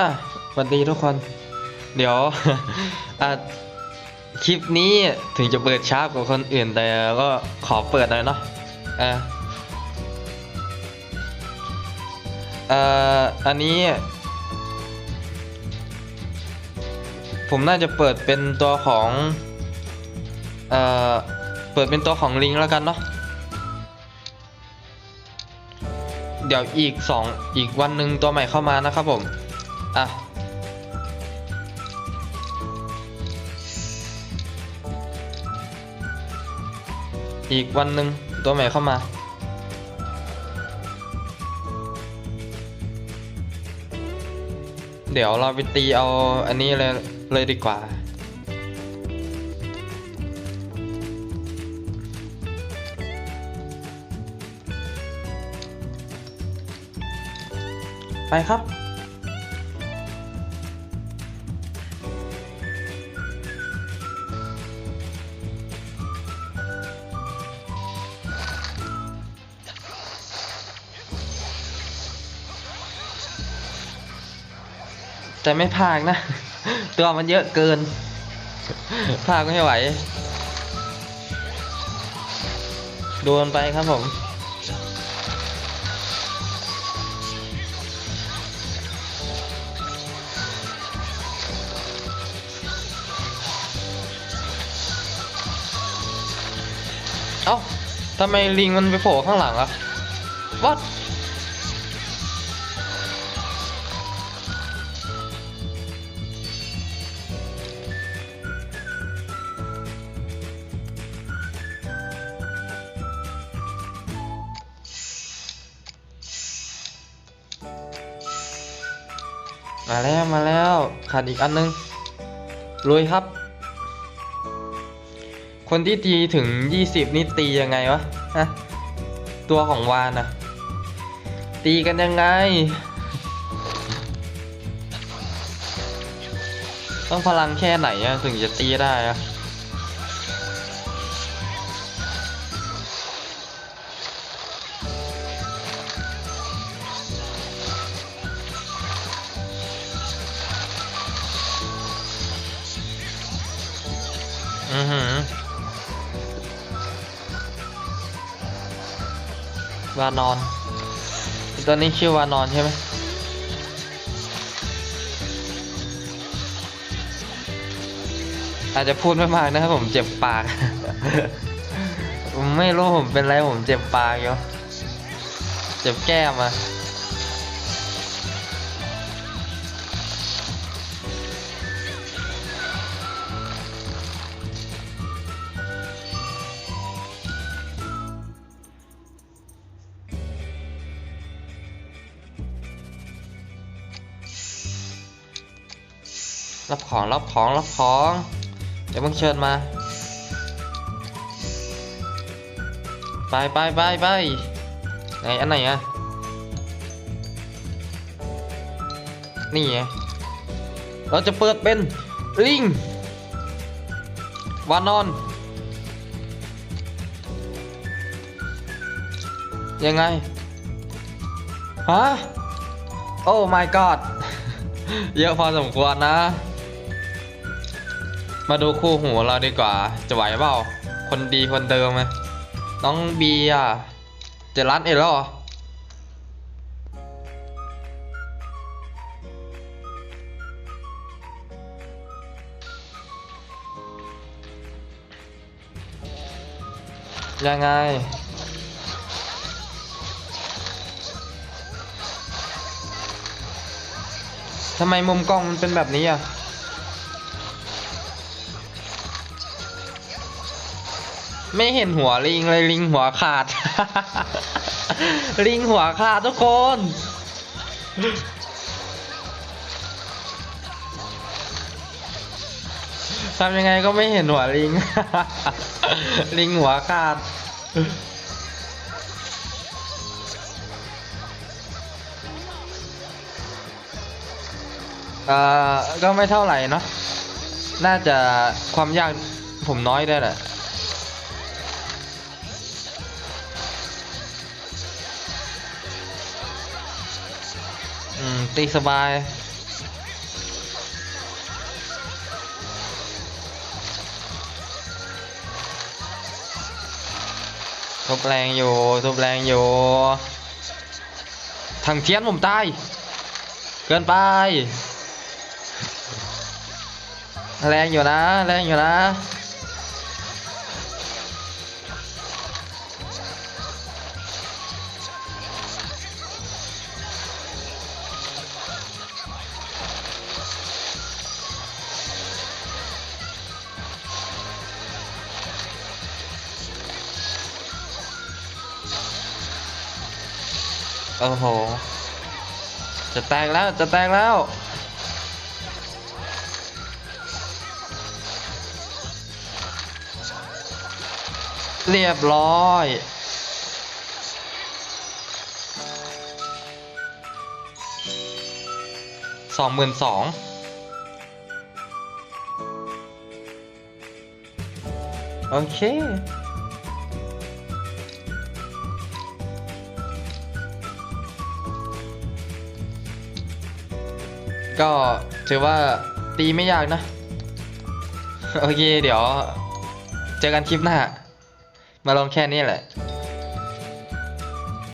อะสวัสดีทุกคน เดี๋ยวอะคลิปนี้ถึงจะเปิดช้ากว่าคนอื่นแต่ก็ขอเปิดหน่อยเนาะอะเอ่ออันนี้ ผมน่าจะเปิดเป็นตัวของเอ่อเปิดเป็นตัวของลิงแล้วกันเนาะเดี๋ยวอีกสองอีกวันหนึ่งตัวใหม่เข้ามานะครับผม อะอีกวันหนึ่งตัวใหม่เข้ามาเดี๋ยวเราไปตีเอาอันนี้เลยเลยดีกว่า ไปครับ แต่ไม่พากนะ ตัวมันเยอะเกิน พากไม่ไหว โดนไปครับผมเอ้าทำไมลิงมันไปโผล่ข้างหลังอะวัด มาแล้วมาแล้วขาดอีกอันนึงลุยครับ คนที่ตีถึง 20 นี่ตียังไงวะฮะตัวของวานอะตีกันยังไง ต้องพลังแค่ไหนอะถึงจะตีได้อะ หือวานอนตัวนี้ชื่อวานอนใช่ไหมอาจจะพูดไม่มากนะครับผมเจ็บปากผมไม่รู้ผมเป็นไรผมเจ็บปากอยู่ เจ็บแก้มอะ รับของรับของรับของ เดี๋ยวมึงเชิญมา ไปไปไปไปไหนอันไหนอะนี่ไงเราจะเปิดเป็นลิงวานอน ยังไง ฮะ โอ้ my god เยอะพอสมควรนะ มาดูคู่หูเราดีกว่า จะไหวเปล่า คนดีคนเดิมไหมน้องบีอะจะรัดเอแล้วเหรอยังไง ทำไมมุมกล้องมันเป็นแบบนี้อะ ไม่เห็นหัวลิงเลยลิงหัวขาด ลิงหัวขาดทุกคน ทำยังไงก็ไม่เห็นหัวลิง ลิงหัวขาด เอ่อ ก็ไม่เท่าไหร่เนาะ น่าจะความยากผมน้อยได้แหละ ตีสบาย ทุบแรงอยู่ ทุบแรงอยู่ทางเทียนผมตาย เกินไป แรงอยู่นะ แรงอยู่นะ โอ้โห จะแตกแล้ว จะแตกแล้ว เรียบร้อยสองหมื่นสองโอเค ก็ถือว่าตีไม่ยากนะ โอเค เดี๋ยว เจอกันคลิปหน้า มาลองแค่นี้แหละ